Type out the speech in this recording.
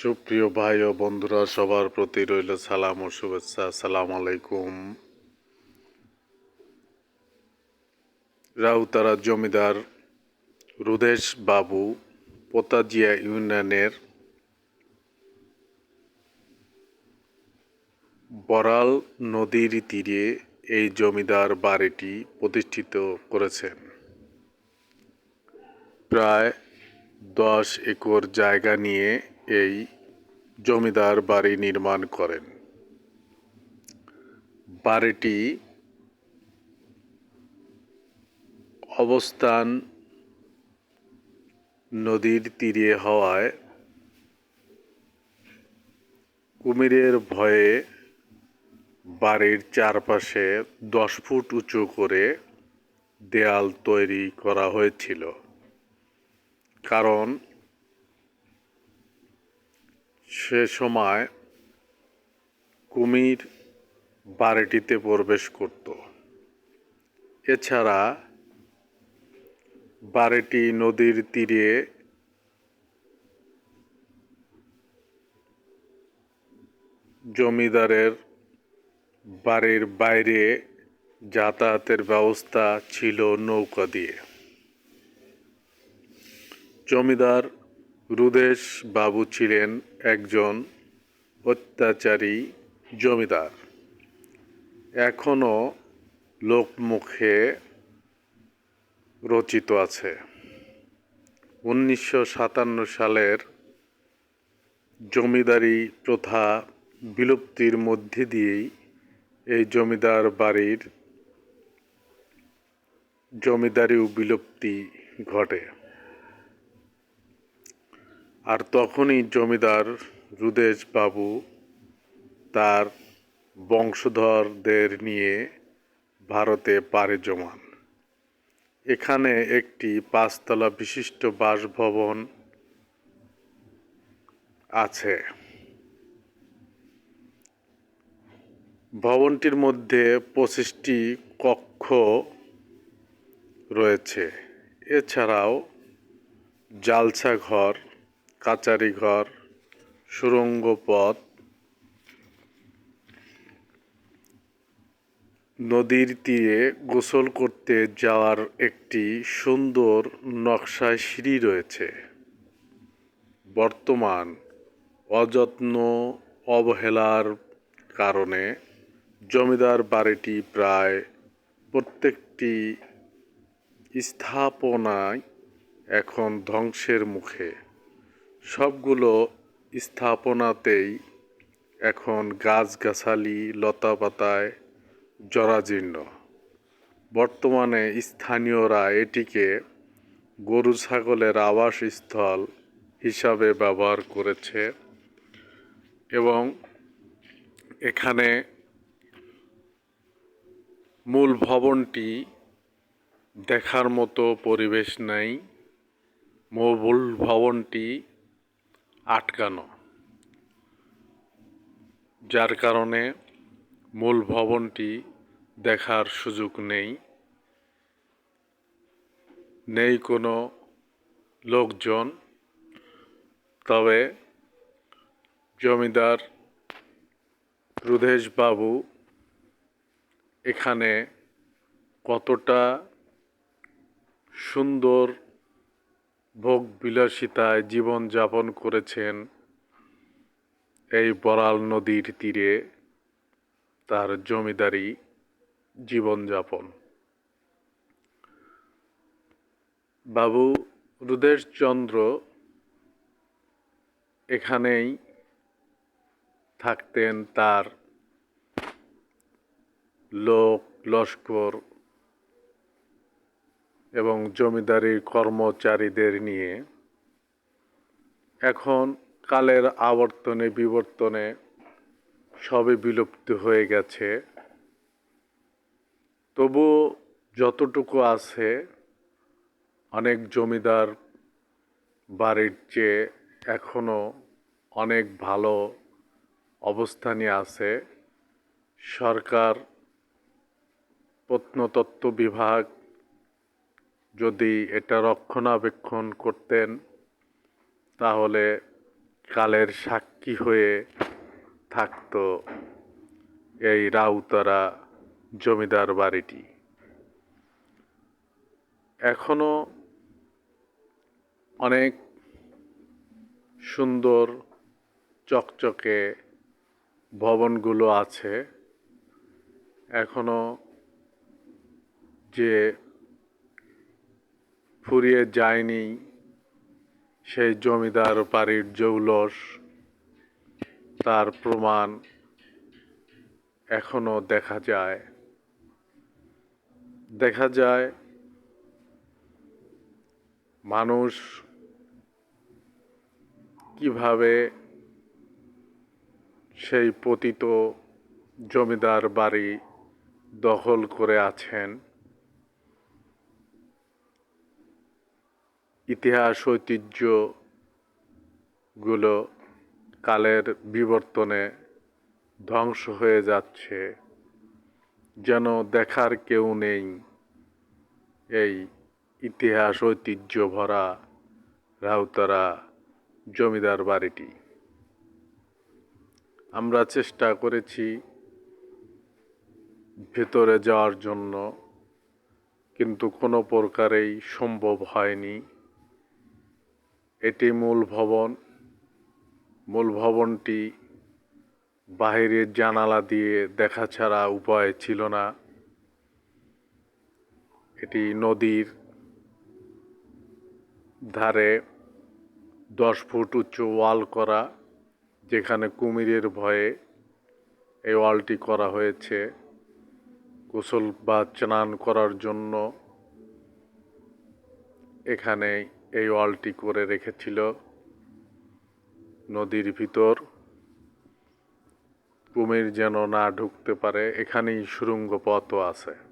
সুপ্রিয় ভাই ও বন্ধুরা, সবার প্রতি রইল সালাম ও শুভেচ্ছা। সালাম আলাইকুম। রাউতারা জমিদার রুদেশ বাবু, পোতাজিয়া ইউনিয়নের বরাল নদীর তীরে এই জমিদার বাড়িটি প্রতিষ্ঠিত করেছেন। প্রায় দশ একর জায়গা নিয়ে এই জমিদার বাড়ি নির্মাণ করেন। বাড়িটি অবস্থান নদীর তীরে হওয়ায় কুমিরের ভয়ে বাড়ির চারপাশে দশ ফুট উঁচু করে দেয়াল তৈরি করা হয়েছিল। কারণ সে সময় কুমির বাড়িটিতে প্রবেশ করত। এছাড়া বাড়িটি নদীর তীরে জমিদারের বাড়ির বাইরে যাতায়াতের ব্যবস্থা ছিল নৌকা দিয়ে। জমিদার রুদেশ বাবু ছিলেন একজন অত্যাচারী জমিদার। এখনও লোকমুখে রচিত আছে। উনিশশো সাতান্ন সালের জমিদারি প্রথা বিলুপ্তির মধ্যে দিয়েই এই জমিদার বাড়ির জমিদারিও বিলুপ্তি ঘটে। আর তখনই জমিদার রুদেশ বাবু তার বংশধরদের নিয়ে ভারতে পাড়ি জমান। এখানে একটি পাঁচতলা বিশিষ্ট বাসভবন আছে। ভবনটির মধ্যে পঁচিশটি কক্ষ রয়েছে। এছাড়াও জালসা ঘর কাচারি ঘর, সুরঙ্গ পথ, নদীর তীরে গোসল করতে যাওয়ার একটি সুন্দর নকশায় সিঁড়ি রয়েছে। বর্তমান অযত্ন অবহেলার কারণে জমিদার বাড়িটি প্রায় প্রত্যেকটি স্থাপনায় এখন ধ্বংসের মুখে। সবগুলো স্থাপনাতেই এখন গাছগাছালি, লতাপাতায় জরাজীর্ণ। বর্তমানে স্থানীয়রা এটিকে গরু ছাগলের আবাসস্থল হিসাবে ব্যবহার করেছে এবং এখানে মূল ভবনটি দেখার মতো পরিবেশ নেই। মূল ভবনটি আটকানো, যার কারণে মূল ভবনটি দেখার সুযোগ নেই। নেই কোনো লোকজন, তবে জমিদার বাবু এখানে কতটা সুন্দর ভোগ বিলাসিতায় জীবনযাপন করেছেন এই বরাল নদীর তীরে তার জমিদারি জীবনযাপন। বাবু রুদেশচন্দ্র এখানেই থাকতেন তার লোক লস্কর এবং জমিদারি কর্মচারীদের নিয়ে এখন কালের আবর্তনে, বিবর্তনে সবে বিলুপ্ত হয়ে গেছে। তবু যতটুকু আছে, অনেক জমিদার বাড়ির চেয়ে এখনও অনেক ভালো অবস্থানে আছে। সরকার প্রত্নতত্ত্ব বিভাগ যদি এটা রক্ষণাবেক্ষণ করতেন, তাহলে কালের সাক্ষী হয়ে থাকতো এই রাউতারা জমিদার বাড়িটি। এখনও অনেক সুন্দর চকচকে ভবনগুলো আছে। এখনও যে ফুরিয়ে যায়নি সেই জমিদার বাড়ির জৌলস। তার প্রমাণ এখনও দেখা যায়। দেখা যায় মানুষ কীভাবে সেই পতিত জমিদার বাড়ি দখল করে আছেন। ইতিহাস, ঐতিহ্যগুলো কালের বিবর্তনে ধ্বংস হয়ে যাচ্ছে। যেন দেখার কেউ নেই এই ইতিহাস ঐতিহ্য ভরা রাউতারা জমিদার বাড়িটি। আমরা চেষ্টা করেছি ভেতরে যাওয়ার জন্য, কিন্তু কোনো প্রকারেই সম্ভব হয়নি। এটি মূল ভবন। মূল ভবনটি বাহিরের জানালা দিয়ে দেখা ছাড়া উপায় ছিল না। এটি নদীর ধারে দশ ফুট উঁচু ওয়াল করা, যেখানে কুমিরের ভয়ে এই ওয়ালটি করা হয়েছে। গোসল বা স্নান করার জন্য এখানে এই ওয়ালটি করে রেখেছিল নদীর ভিতর। কুমির যেন না ঢুকতে পারে, এখানেই সুরঙ্গ পথও আছে।